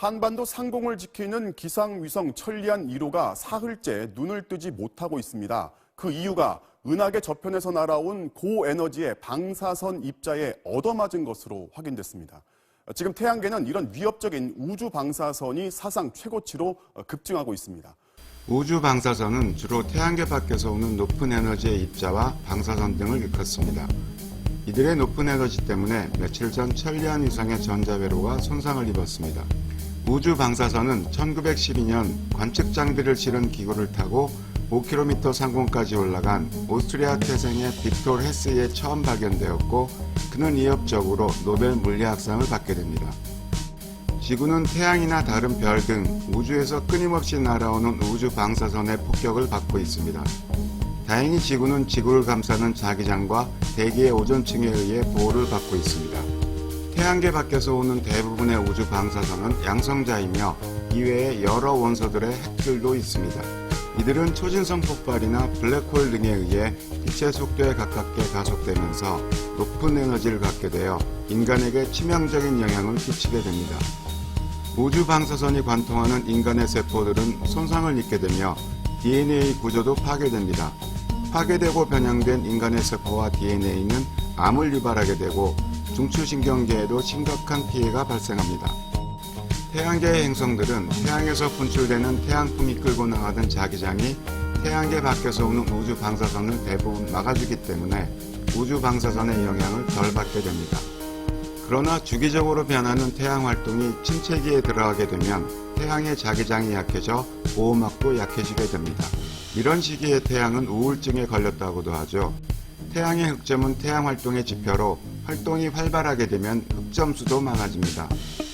한반도 상공을 지키는 기상위성 천리안 1호가 사흘째 눈을 뜨지 못하고 있습니다. 그 이유가 은하계 저편에서 날아온 고에너지의 방사선 입자에 얻어맞은 것으로 확인됐습니다. 지금 태양계는 이런 위협적인 우주 방사선이 사상 최고치로 급증하고 있습니다. 우주 방사선은 주로 태양계 밖에서 오는 높은 에너지의 입자와 방사선 등을 일컫습니다. 이들의 높은 에너지 때문에 며칠 전 천리안 위성의 전자회로가 손상을 입었습니다. 우주 방사선은 1912년 관측 장비를 실은 기구를 타고 5km 상공까지 올라간 오스트리아 태생의 빅토르 헤스에 처음 발견되었고 그는 이협적으로 노벨 물리학상을 받게 됩니다. 지구는 태양이나 다른 별 등 우주에서 끊임없이 날아오는 우주 방사선의 폭격을 받고 있습니다. 다행히 지구는 지구를 감싸는 자기장과 대기의 오존층에 의해 보호를 받고 있습니다. 태양계 밖에서 오는 대부분의 우주 방사선은 양성자이며 이외에 여러 원소들의 핵들도 있습니다. 이들은 초진성 폭발이나 블랙홀 등에 의해 빛의 속도에 가깝게 가속되면서 높은 에너지를 갖게 되어 인간에게 치명적인 영향을 끼치게 됩니다. 우주 방사선이 관통하는 인간의 세포들은 손상을 입게 되며 DNA 구조도 파괴됩니다. 파괴되고 변형된 인간의 세포와 DNA는 암을 유발하게 되고 중추신경계에도 심각한 피해가 발생합니다. 태양계의 행성들은 태양에서 분출되는 태양풍이 끌고 나가던 자기장이 태양계 밖에서 오는 우주 방사선을 대부분 막아주기 때문에 우주 방사선의 영향을 덜 받게 됩니다. 그러나 주기적으로 변하는 태양 활동이 침체기에 들어가게 되면 태양의 자기장이 약해져 보호막도 약해지게 됩니다. 이런 시기에 태양은 우울증에 걸렸다고도 하죠. 태양의 흑점은 태양 활동의 지표로 활동이 활발하게 되면 흑점수도 많아집니다.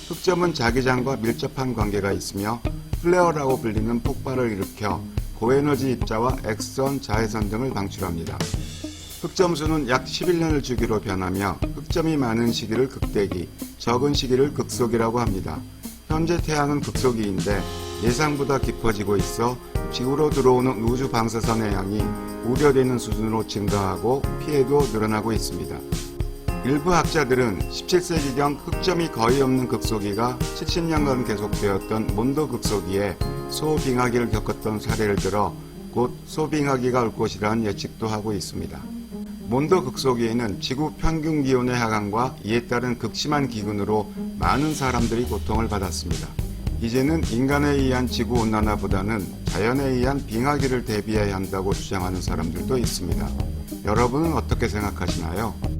흑점은 자기장과 밀접한 관계가 있으며 플레어라고 불리는 폭발을 일으켜 고에너지 입자와 X선, 자외선 등을 방출합니다. 흑점수는 약 11년을 주기로 변하며 흑점이 많은 시기를 극대기, 적은 시기를 극소기라고 합니다. 현재 태양은 극소기인데 예상보다 깊어지고 있어 지구로 들어오는 우주 방사선의 양이 우려되는 수준으로 증가하고 피해도 늘어나고 있습니다. 일부 학자들은 17세기경 흑점이 거의 없는 극소기가 70년간 계속되었던 몬도 극소기에 소빙하기를 겪었던 사례를 들어 곧 소빙하기가 올 것이라는 예측도 하고 있습니다. 몬도 극소기에는 지구 평균 기온의 하강과 이에 따른 극심한 기근으로 많은 사람들이 고통을 받았습니다. 이제는 인간에 의한 지구 온난화보다는 자연에 의한 빙하기를 대비해야 한다고 주장하는 사람들도 있습니다. 여러분은 어떻게 생각하시나요?